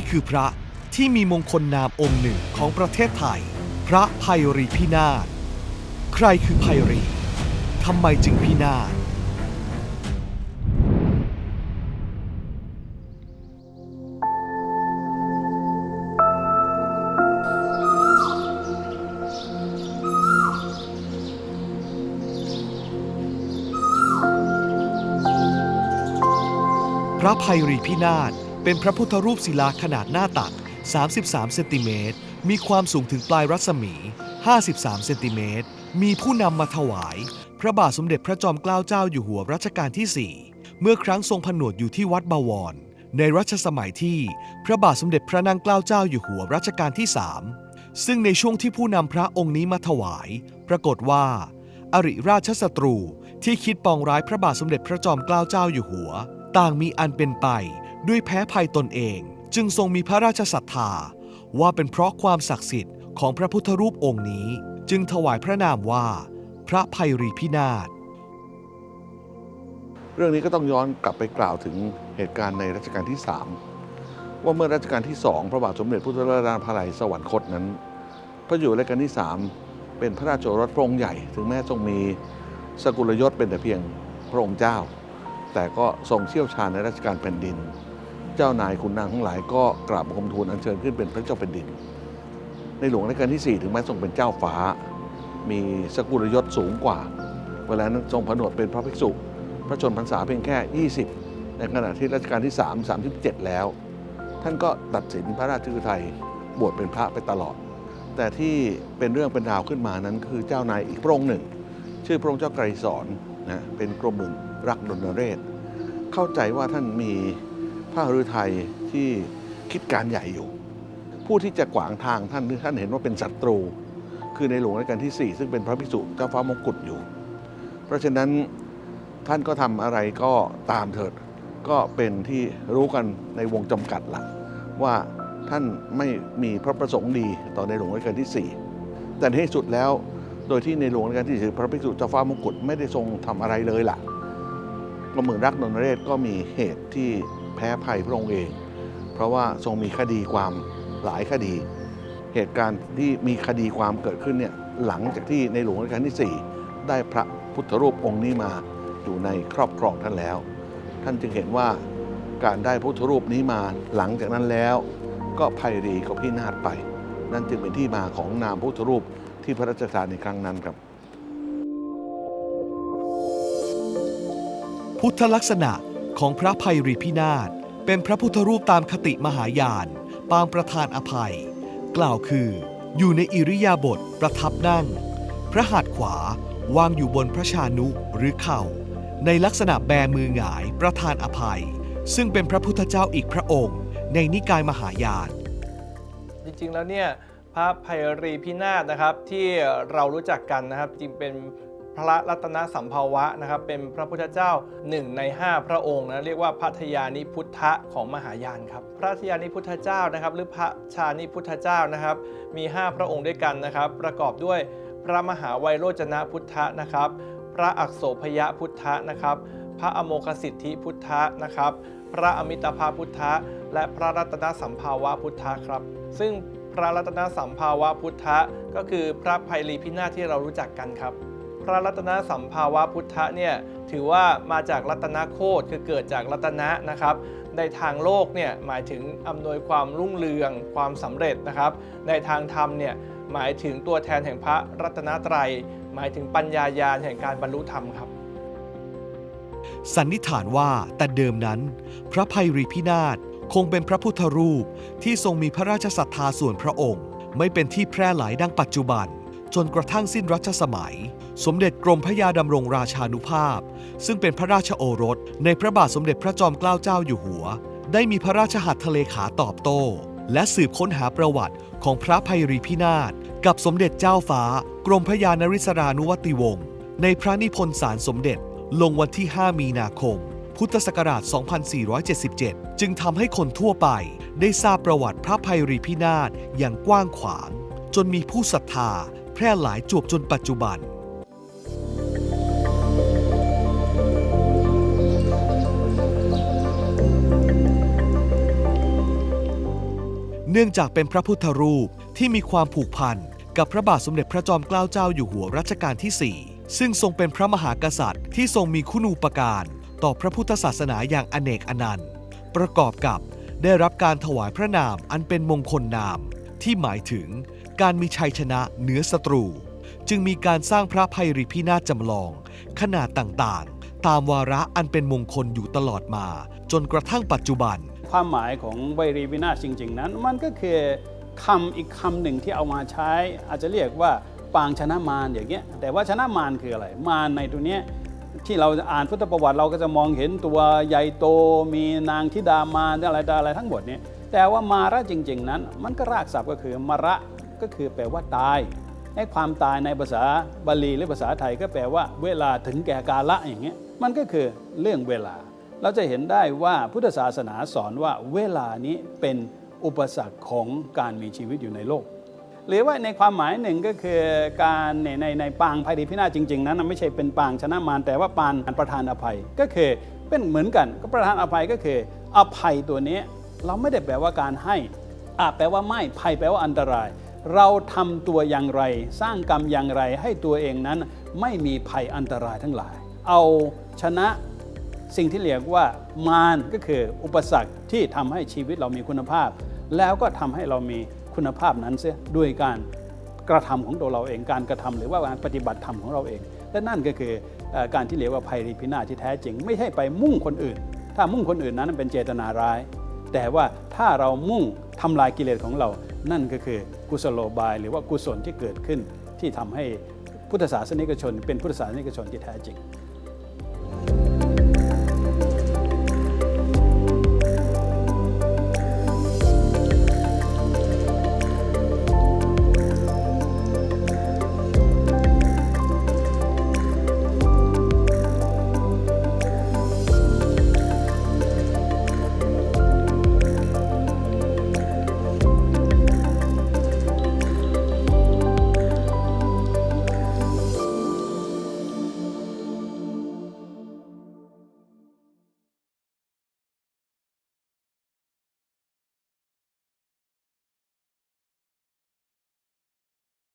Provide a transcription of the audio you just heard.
นี่คือพระที่มีมงคลนามองค์หนึ่งของประเทศไทย พระภัยรีพินาศใครคือภัยรีทำไมจึงพินาศพระภัยรีพินาศ เป็นพระพุทธรูปศิลาขนาดหน้าตัก 33 เซนติเมตร มีความสูงถึงปลายรัศมี 53 เซนติเมตร มีผู้นำมาถวาย พระบาทสมเด็จพระจอมเกล้าเจ้าอยู่หัวรัชกาลที่ 4 เมื่อครั้งทรงผนวดอยู่ที่วัดบวร ในรัชสมัยที่พระบาทสมเด็จพระนางเกล้าเจ้าอยู่หัวรัชกาลที่ 3 ซึ่งในช่วงที่ผู้นำพระองค์นี้มาถวาย ปรากฏว่า อริราชศัตรูที่คิดปองร้ายพระบาทสมเด็จพระจอมเกล้าเจ้าอยู่หัว ต่างมีอันเป็นไป ด้วยแพ้ภัยตนเอง จึงทรงมีพระราชศรัทธา ว่าเป็นเพราะความศักดิ์สิทธิ์ของพระพุทธรูปองค์นี้ จึงถวายพระนามว่า พระภัยรีพินาศเรื่องนี้ก็ต้องย้อนกลับไปกล่าวถึงเหตุการณ์ในรัชกาลที่ 3 ว่าเมื่อรัชกาลที่2พระบาทสมเด็จพระพุทธราชาภลัยสวรรคตนั้น พระอยู่รัชกาลที่ 3 เป็นพระราชโอรสพระองค์ใหญ่ ถึงแม้ทรงมีสกุลยศเป็นแต่เพียงพระองค์เจ้า แต่ก็ทรงเชี่ยวชาญในราชการแผ่นดิน เจ้านายขุนนางทั้งหลายก็กราบบังคมทูลอัญเชิญขึ้นเป็นพระเจ้าแผ่นดิน ในหลวงรัชกาลที่ 4 ถึงแม้ทรงเป็นเจ้าฟ้า มีสกุลยศสูงกว่า เวลานั้นทรงผนวดเป็นพระภิกษุ พระชนพรรษาเพียงแค่ 20 ในขณะที่รัชกาลที่ 3 37 แล้ว ท่านก็ตัดสินพระราชฤทัยบวชเป็นพระไปตลอด แต่ที่เป็นเรื่องเป็นราวขึ้นมานั้น คือเจ้านายอีกพระองค์หนึ่ง ชื่อพระองค์เจ้าไกรสอนนะเป็นกรมหมื่นรักดนเรศเข้าใจว่าท่านมี พระฤทัยที่คิดการใหญ่อยู่ ผู้ที่จะขวางทางท่านท่านเห็นว่าเป็นศัตรู คือในหลวงรัชกาลที่ 4 ซึ่งเป็นพระภิกษุเจ้าฟ้ามงกุฎอยู่ เพราะฉะนั้นท่านก็ทำอะไรก็ตามเถิด ก็เป็นที่รู้กันในวงจำกัดละว่าท่านไม่มีพระประสงค์ดีต่อในหลวงรัชกาลที่ 4 แต่ในที่สุดแล้วโดยที่ในหลวงรัชกาลที่สี่พระภิกษุเจ้าฟ้ามงกุฎไม่ได้ทรงทำอะไรเลยล่ะกรมหมื่นรักนนเรศก็มีเหตุที่ แพ้ภัยพระองค์เอง เพราะว่าทรงมีคดีความหลายคดี เหตุการณ์ที่มีคดีความเกิดขึ้นเนี่ยหลังจากที่ในหลวงรัชกาลที่ 4 ได้พระพุทธรูปองค์นี้มาอยู่ในครอบครองท่านแล้ว ท่านจึงเห็นว่าการได้พุทธรูปนี้มาหลังจากนั้นแล้ว ก็ภัยรีก็พินาศไป นั่นจึงเป็นที่มาของนามพุทธรูปที่พระราชทานในครั้งนั้นครับ พุทธลักษณะ ของพระภัยรีพินาศเป็นพระพุทธรูปตามคติมหายาน ปางประธานอภัย กล่าวคือ อยู่ในอิริยาบถประทับนั่ง พระหัตถ์ขวาวางอยู่บนพระชานุหรือเข่า ในลักษณะแบมือหงายประธานอภัย ซึ่งเป็นพระพุทธเจ้าอีกพระองค์ ในนิกายมหายาน จริงๆแล้วเนี่ยพระภัยรีพินาศนะครับที่เรารู้จักกันนะครับจริงเป็น พระรัตนสัมภาวะนะครับเป็นพระพุทธเจ้าหนึ่งใน 5 พระองค์นะเรียกว่าพัทยานิพุทธะของมหายานครับพระทยานิพุทธเจ้านะครับ หรือพระชานิพุทธเจ้านะครับ มี 5 พระองค์ด้วยกันนะครับ ประกอบด้วยพระมหาไวยโรจนะพุทธะนะครับ พระอักโสพยพุทธะนะครับ พระอโมคสิทธิพุทธะนะครับ พระอมิตภาพุทธะ และพระรัตนสัมภาวะพุทธะครับ ซึ่งพระรัตนสัมภาวะพุทธะก็คือพระภัยรีพินาศที่เรารู้จักกันครับ ระรัตนสัมภาวะพุทธะเนี่ยถือว่ามาจากรัตนโคตคือเกิดจากรัตนะนะครับ ในทางโลกเนี่ยหมายถึงอำนวยความรุ่งเรืองความสำเร็จนะครับ ในทางธรรมเนี่ยหมายถึงตัวแทนแห่งพระรัตนตรัย หมายถึงปัญญายาณแห่งการบรรลุธรรมครับสันนิษฐานว่าแต่เดิมนั้น พระภัยรีพินาศคงเป็นพระพุทธรูปที่ทรงมีพระราชศรัทธาส่วนพระองค์ ไม่เป็นที่แพร่หลายดังปัจจุบัน จนกระทั่งสิ้นรัชสมัย สมเด็จกรมพระยาดำรงราชานุภาพ ซึ่งเป็นพระราชโอรส ในพระบาทสมเด็จพระจอมเกล้าเจ้าอยู่หัว ได้มีพระราชหัตถเลขาตอบโต้ และสืบค้นหาประวัติของพระภัยรีพินาศกับสมเด็จเจ้าฟ้า กรมพระยานริศรานุวัติวงศ์ในพระนิพนธ์สารสมเด็จลงวันที่ 5 มีนาคม พุทธศักราช 2477 จึงทำให้คนทั่วไปได้ทราบประวัติพระภัยรีพินาศอย่างกว้างขวาง จนมีผู้ศรัทธาแพร่หลายจวบจนปัจจุบัน เนื่องจากเป็นพระพุทธรูปที่มีความผูกพันกับพระบาทสมเด็จพระจอมเกล้าเจ้าอยู่หัวรัชกาลที่ 4 ซึ่งทรงเป็นพระมหากษัตริย์ที่ทรงมีคุณูปการต่อพระพุทธศาสนาอย่างอเนกอนันต์ ประกอบกับได้รับการถวายพระนามอันเป็นมงคลนาม ที่หมายถึงการมีชัยชนะเหนือศัตรู จึงมีการสร้างพระภัยรีพินาศจำลอง ขนาดต่างๆ ตามวาระอันเป็นมงคลอยู่ตลอดมา จนกระทั่งปัจจุบัน ความหมายของไวรีวินาศจริง ๆ นั้น มันก็คือคำอีกคำหนึ่งที่เอามาใช้ อาจจะเรียกว่าปางชนะมารอย่างเงี้ยแต่ว่าชนะมารคืออะไร มารในตัวเนี้ยที่เราอ่านพุทธประวัติเราก็จะมองเห็นตัวใหญ่โตมีนางธิดามารอะไรต่ออะไรทั้งหมดเนี่ยแต่ว่ามาระจริง ๆ นั้น มันก็รากศัพท์ก็คือมาระก็คือแปลว่าตายไอ้ความตายในภาษาบาลีหรือภาษาไทยก็แปลว่า เวลาถึงแก่กาละอย่างเงี้ยมันก็คือเรื่องเวลา เราจะเห็นได้ว่าพุทธศาสนาสอนว่าเวลานี้เป็นอุปสรรคของการมีชีวิตอยู่ในโลก หรือว่าในความหมายหนึ่งก็คือการในในในปางภัยดีพินาศจริง ๆ นั้นไม่ใช่เป็นปางชนะมารแต่ว่าปางประทานอภัยก็คือเป็นเหมือนกันก็ประทานอภัยก็คือ อภัยตัวนี้เราไม่ได้แปลว่าการให้อาแปลว่าไม่ภัยแปลว่าอันตราย เราทำตัวอย่างไร สร้างกรรมอย่างไรให้ตัวเองนั้นไม่มีภัยอันตรายทั้งหลาย เอาชนะ สิ่งที่เรียกว่ามารก็คืออุปสรรคที่ทำให้ชีวิตเรามีคุณภาพ แล้วก็ทำให้เรามีคุณภาพนั้นเสียด้วยการกระทำของตัวเราเองการกระทำหรือว่าการปฏิบัติธรรมของเราเอง และนั่นก็คือการที่เรียกว่าภัยรีพินาศที่แท้จริง ไม่ใช่ไปมุ่งคนอื่น ถ้ามุ่งคนอื่นนั้นเป็นเจตนาร้าย แต่ว่าถ้าเรามุ่งทำลายกิเลสของเรา นั่นก็คือกุศโลบาย หรือว่ากุศลที่เกิดขึ้นที่ทำให้พุทธศาสนิกชน เป็นพุทธศาสนิกชนที่แท้จริง